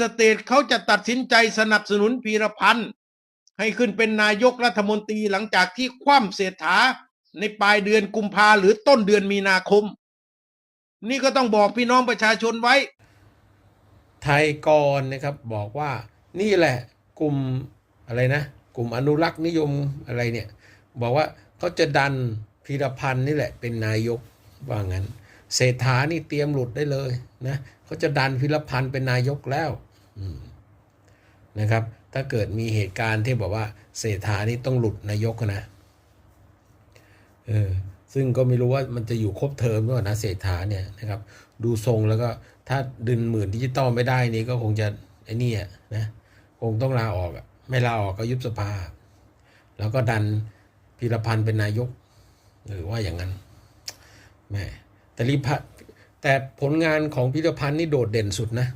สเตทเขาจะตัดสินใจสนับสนุนพีรพันธ์ให้ขึ้นเป็นนายกรัฐมนตรีหลังจากที่คว่ำเศรษฐาในปลายเดือนกุมภาหรือต้นเดือนมีนาคม นี่ก็ต้องบอกพี่น้องประชาชนไว้ ไทยกรนะครับบอกว่านี่แหละกลุ่มอะไรนะ กลุ่มอนุรักษ์นิยมอะไรเนี่ย บอกว่าเขาจะดันพีรพันธ์นี่แหละเป็นนายกว่างั้น เศรษฐานี่เตรียมหลุดได้เลยนะเขาจะดันพีรพันธ์เป็นนายกแล้วอืมนะครับ ถ้าเกิดมีเหตุการณ์ที่บอกว่าเศรษฐานี่ต้องหลุดนายกนะเออซึ่งก็ไม่รู้ว่ามันจะอยู่ครบเทอมหรือเปล่านะเศรษฐาเนี่ยนะครับ ดูทรงแล้วก็ถ้าดึงหมื่นดิจิตอลไม่ได้นี่ก็คงจะไอ้นี่อะนะคงต้องลาออกอะไม่ลาออกก็ยุบสภา แล้วก็ดันพีรพันธ์เป็นนายก หรือว่าอย่างนั้นแหม่ แต่รีพัแต่ผลงานของพิรพันธ์นี่โดดเด่นสุดนะ